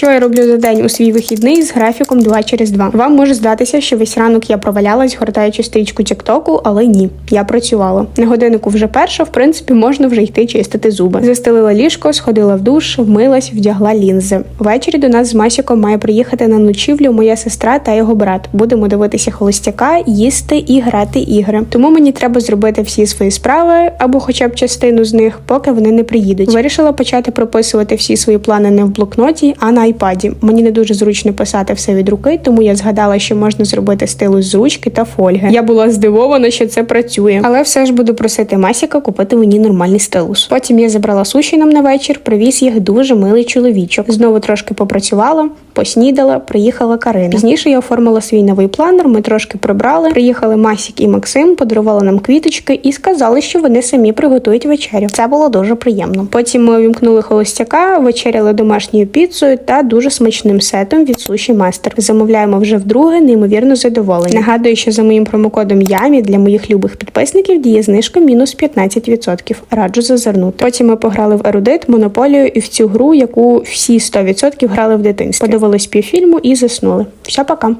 Що я роблю за день у свій вихідний з графіком 2 через 2? Вам може здатися, що весь ранок я провалялась, гортаючи стрічку Тіктоку, але ні, я працювала. На годиннику вже перша, в принципі, можна вже йти чистити зуби. Застелила ліжко, сходила в душ, вмилась, вдягла лінзи. Ввечері до нас з Масіком має приїхати на ночівлю моя сестра та його брат. Будемо дивитися холостяка, їсти і грати ігри. Тому мені треба зробити всі свої справи або хоча б частину з них, поки вони не приїдуть. Вирішила почати прописувати всі свої плани не в блокноті, а на айпаді. Мені не дуже зручно писати все від руки, тому я згадала, що можна зробити стилус з ручки та фольги. Я була здивована, що це працює, але все ж буду просити Масіка купити мені нормальний стилус. Потім я забрала суші нам на вечір, привіз їх дуже милий чоловічок. Знову трошки попрацювала, поснідала, приїхала Карина. Пізніше я оформила свій новий планер. Ми трошки прибрали. Приїхали Масік і Максим, подарували нам квіточки і сказали, що вони самі приготують вечерю. Це було дуже приємно. Потім ми увімкнули холостяка, вечеряли домашньою піцею та дуже смачним сетом від суші мастер. Замовляємо вже вдруге, неймовірно задоволені. Нагадую, що за моїм промокодом Ямі для моїх любих підписників діє знижка мінус 15%. Раджу зазирнути. Потім ми пограли в ерудит, монополію і в цю гру, яку всі 100% грали в дитинстві. Подивились півфільму і заснули. Все, пока.